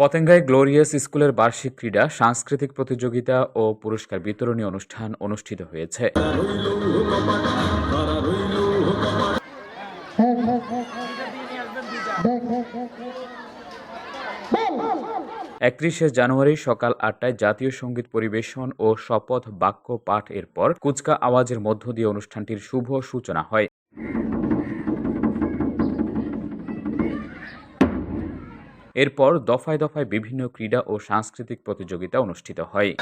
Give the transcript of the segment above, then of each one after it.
পতেঙ্গায় glorious স্কুলের বার্ষিক ক্রীড়া, সাংস্কৃতিক প্রতিযোগিতা ও পুরস্কার বিতরণী অনুষ্ঠান অনুষ্ঠিত হয়েছে। একত্রিশে জানুয়ারি সকাল আটটায় জাতীয় সংগীত পরিবেশন ও শপথ বাক্য পাঠ এর পর কুচকা আওয়াজের মধ্য দিয়ে অনুষ্ঠানটির শুভ সূচনা হয়। এরপর দফায় দফায় বিভিন্ন ক্রীড়া ও সাংস্কৃতিক প্রতিযোগিতা অনুষ্ঠিত হয়।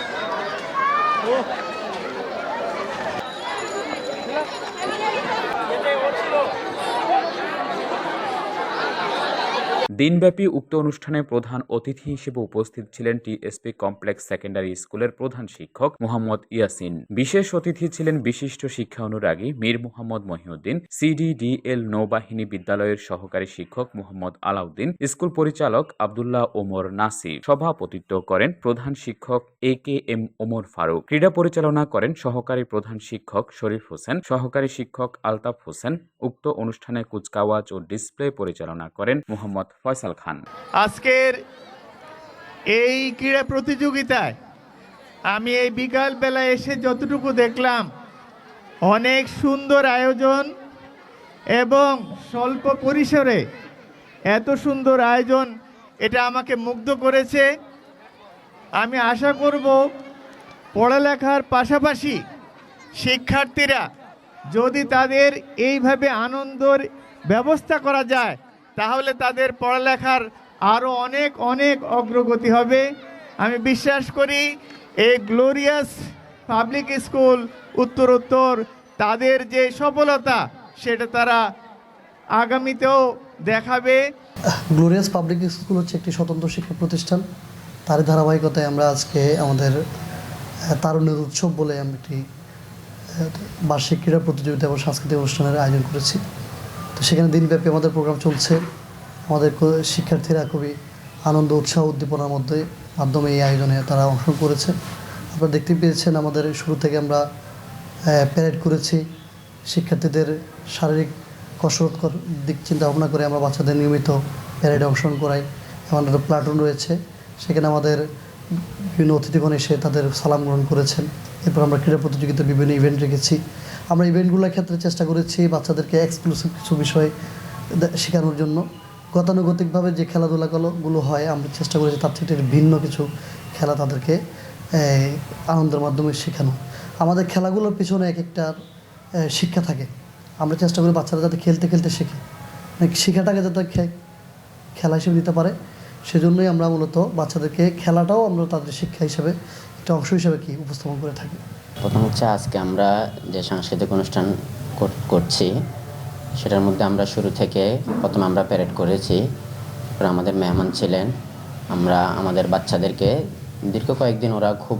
দিনব্যাপী উক্ত অনুষ্ঠানে প্রধান অতিথি হিসেবে উপস্থিত ছিলেন টিএসপি কমপ্লেক্স সেকেন্ডারি স্কুলের প্রধান শিক্ষক মোহাম্মদ ইয়াসিন। বিশেষ অতিথি ছিলেন বিশিষ্ট শিক্ষা অনুরাগী মীর মোহাম্মদ মহিউদ্দিন, সিডিডিএল নৌবাহিনী বিদ্যালয়ের সহকারী শিক্ষক মোহাম্মদ আলাউদ্দিন, স্কুল পরিচালক আবদুল্লাহ ওমর নাসির। সভাপতিত্ব করেন প্রধান শিক্ষক A K M Omar Faruk. ক্রীড়া পরিচালনা করেন সহকারী প্রধান শিক্ষক শরীফ হোসেন, সহকারী শিক্ষক আলতাফ হোসেন। উক্ত অনুষ্ঠানে কুচকাওয়াজ ও ডিসপ্লে পরিচালনা করেন মোহাম্মদ ফয়সাল খান। আজকের এই ক্রীড়া প্রতিযোগিতায় আমি এই বিকাল বেলায় এসে যতটুকু দেখলাম, অনেক সুন্দর আয়োজন এবং স্বল্প পরিসরে এত সুন্দর আয়োজন এটা আমাকে মুগ্ধ করেছে। আমি আশা করব পড়ালেখার পাশাপাশি শিক্ষার্থীরা যদি তাদের এইভাবে আনন্দর ব্যবস্থা করা যায় তাহলে তাদের পড়ালেখার আরও অনেক অনেক অগ্রগতি হবে। আমি বিশ্বাস করি, এই গ্লোরিয়াস পাবলিক স্কুল উত্তরোত্তর, তাদের যে সফলতা, সেটা তারা আগামীতেও দেখাবে। গ্লোরিয়াস পাবলিক স্কুল হচ্ছে একটি স্বতন্ত্র শিক্ষা প্রতিষ্ঠান। তার ধারাবাহিকতায় আমরা আজকে আমাদের তারুণ্যের উৎসব বলে আমরা একটি বার্ষিক ক্রীড়া প্রতিযোগিতা এবং সাংস্কৃতিক অনুষ্ঠানের আয়োজন করেছি। তো সেখানে দিনব্যাপী আমাদের প্রোগ্রাম চলছে। আমাদের শিক্ষার্থীরা খুবই আনন্দ, উৎসাহ উদ্দীপনার মধ্যে মাধ্যমে এই আয়োজনে তারা অংশগ্রহণ করেছে। আপনারা দেখতে পেয়েছেন আমাদের শুরু থেকে আমরা প্যারেড করেছি। শিক্ষার্থীদের শারীরিক কসরত দিক চিন্তা ভাবনা করে আমরা বাচ্চাদের নিয়মিত প্যারেডে অংশগ্রহণ করাই। এবং প্লাটুন রয়েছে। সেখানে আমাদের বিভিন্ন অতিথিগণ এসে তাদের সালাম গ্রহণ করেছেন। এরপর আমরা ক্রীড়া প্রতিযোগিতার বিভিন্ন ইভেন্ট রেখেছি। আমরা ইভেন্টগুলোর ক্ষেত্রে চেষ্টা করেছি বাচ্চাদেরকে এক্সক্লুসিভ কিছু বিষয় শেখানোর জন্য। গতানুগতিকভাবে যে খেলাধুলাগুলো গুলো হয়, আমরা চেষ্টা করেছি তার থেকে ভিন্ন কিছু খেলা তাদেরকে আনন্দের মাধ্যমে শেখানো। আমাদের খেলাগুলোর পিছনে এক একটা শিক্ষা থাকে। আমরা চেষ্টা করি বাচ্চারা যাতে খেলতে খেলতে শেখে। শেখাটাকে যাতে খেলা হিসেবে নিতে পারে। সেজন্যই আমরা মূলত বাচ্চাদেরকে খেলাটাও আমরা তাদের শিক্ষা হিসেবে একটা অংশ হিসেবে কি উপস্থাপন করে থাকি। প্রথম হচ্ছে আজকে আমরা যে সাংস্কৃতিক অনুষ্ঠান করছি, সেটার মধ্যে আমরা শুরু থেকে প্রথমে আমরা প্যারেড করেছি। আমাদের মেহমান ছিলেন। আমরা আমাদের বাচ্চাদেরকে দীর্ঘ কয়েকদিন ওরা খুব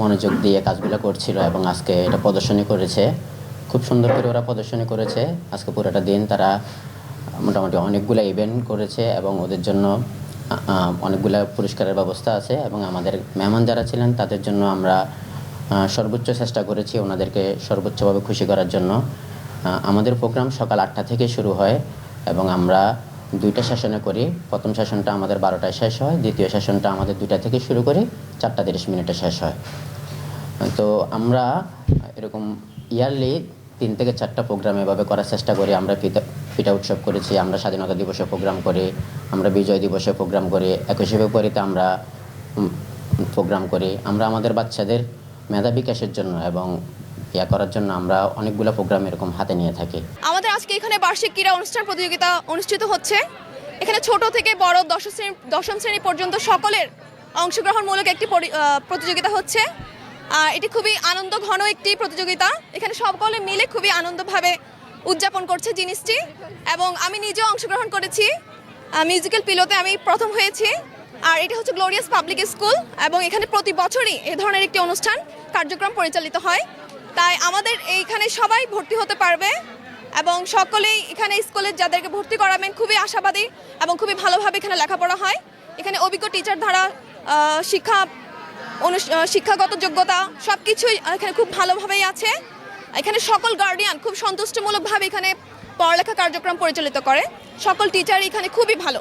মনোযোগ দিয়ে কাজগুলো করছিল এবং আজকে এটা প্রদর্শনী করেছে। খুব সুন্দর করে ওরা প্রদর্শনী করেছে। আজকে পুরোটা দিন তারা মোটামুটি অনেকগুলো ইভেন্ট করেছে এবং ওদের জন্য অনেকগুলো পুরস্কারের ব্যবস্থা আছে এবং আমাদের মেহমান যারা ছিলেন, তাদের জন্য আমরা সর্বোচ্চ চেষ্টা করেছি ওনাদেরকে সর্বোচ্চভাবে খুশি করার জন্য। আমাদের প্রোগ্রাম সকাল আটটা থেকে শুরু হয় এবং আমরা দুইটা সেশনে করি। প্রথম সেশনটা আমাদের বারোটায় শেষ হয়, দ্বিতীয় সেশনটা আমাদের দুইটা থেকে শুরু করি, চারটা তিরিশ মিনিটে শেষ হয়। তো আমরা এরকম ইয়ারলি তিন থেকে চারটা প্রোগ্রাম এভাবে করার চেষ্টা করি। আমরা পিতা পিঠা উৎসব করেছি, আমরা স্বাধীনতা দিবসে প্রোগ্রাম করি, আমরা বিজয় দিবসে প্রোগ্রাম করি একুশে ফেব্রুয়ারিতে আমরা প্রোগ্রাম করি। আমরা আমাদের বাচ্চাদের মেধা বিকাশের জন্য এবং ইয়া করার জন্য আমরা অনেকগুলো প্রোগ্রাম এরকম হাতে নিয়ে থাকি। আমাদের আজকে এখানে বার্ষিক ক্রীড়া অনুষ্ঠান প্রতিযোগিতা অনুষ্ঠিত হচ্ছে। এখানে ছোট থেকে বড় দশম শ্রেণি দশম শ্রেণি পর্যন্ত সকলের অংশগ্রহণমূলক একটি পরি- প্রতিযোগিতা হচ্ছে। এটি খুবই আনন্দ ঘন একটি প্রতিযোগিতা। এখানে সকলে মিলে খুবই আনন্দভাবে উদযাপন করছে জিনিসটি এবং আমি নিজেও অংশগ্রহণ করেছি। মিউজিক্যাল পিলোতে আমি প্রথম হয়েছি। আর এটা হচ্ছে গ্লোরিয়াস পাবলিক স্কুল এবং এখানে প্রতি বছরই এ ধরনের একটি অনুষ্ঠান, কার্যক্রম পরিচালিত হয়। তাই আমাদের এইখানে সবাই ভর্তি হতে পারবে এবং সকলেই এখানে স্কুলে যাদেরকে ভর্তি করাবেন খুবই আশাবাদী এবং খুবই ভালোভাবে এখানে লেখাপড়া হয়। এখানে অভিজ্ঞ টিচার দ্বারা শিক্ষা শিক্ষাগত যোগ্যতা সব কিছুই এখানে খুব ভালোভাবেই আছে। এখানে সকল গার্ডিয়ান খুব সন্তুষ্টমূলকভাবে এখানে পড়ালেখা কার্যক্রম পরিচালিত করে। সকল টিচার এখানে খুবই ভালো।